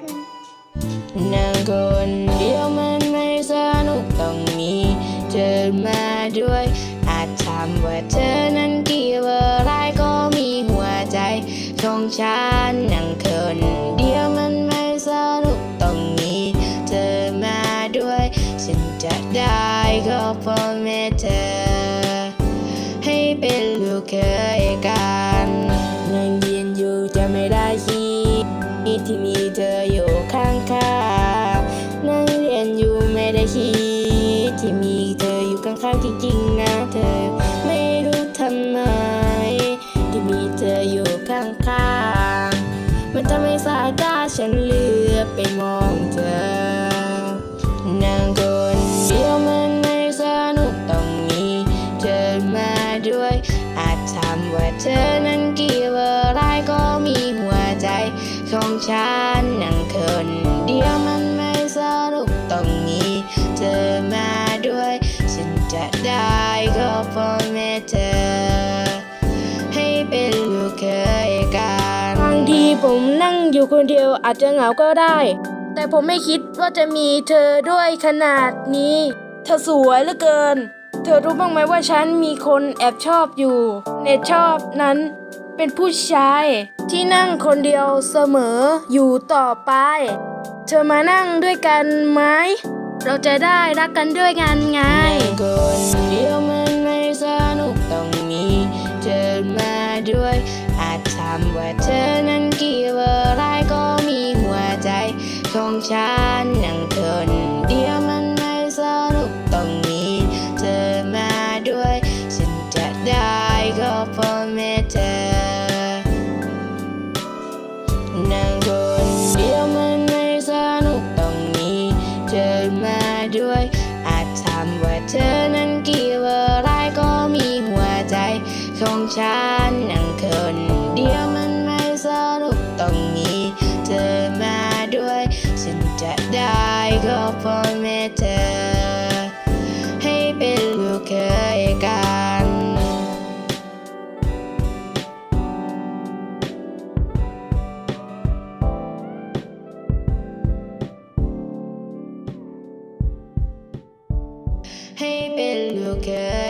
くんนั่งคนเดียวมันไม่สนุกต้องมีเธอมาด้วย อาจถามว่าเธอนั้นเกี่ยวอะไรก็มีหัวใจของฉันนั่งคนเดียวมันไม่สนุกต้องมีเธอมาด้วย ฉันจะได้ก็เพราะแม่เธอ ให้เป็นลูกเคยกันนั่งยืนอยู่จะไม่ได้คิ ดที่มีเธออยู่ข้างๆนั่งเรียนอยู่ไม่ได้คิดที่มีเธออยู่ข้างข้าจริงๆนะเธอ ไม่รู้ทำไม ที่มีเธออยู่ข้างๆมันทำให้สายตาฉันเลือบไปมองเธอ นั่งคนเดียวมันไม่สนุกต้องมีเธอมาด้วย อาจถามว่าเธอนั้นกี่ ของฉันนั่งคนเดียวมันไม่สนุกต้องมีเธอมาด้วย ฉันจะได้ก็พราะแม่เธอ ให้เป็นลูกเคยกันบางทีผมนั่งอยู่คนเดียวอาจจะเหงาก็ได้ แต่ผมไม่คิดว่าจะมีเธอด้วยขนาดนี้ เธอสวยเหลือเกิน เธอรู้บ้างไหมว่าฉันมีคนแอบชอบอยู่ เนชอบนั้น เป็นผู้ชาย ที่นั่งคนเดียวเสมออยู่ต่อไป เธอมานั่งด้วยกันไหม เราจะได้รักกันด้วยกันไงคนเดียวมันไม่สนุกต้องมีเธอมาด้วย อาจถามว่าเธอนั้นเกี่ยวอะไรก็มีหัวใจของฉัน อาจทำว่าเธอนั้นเกี่ยวอะไรก็มีหัวใจของฉันนั่งคนเดียวมันไม่สนุกต้องมีเธอมาด้วย ฉันจะได้ก็เพราะแม่เธอ ให้เป็นลูกเคย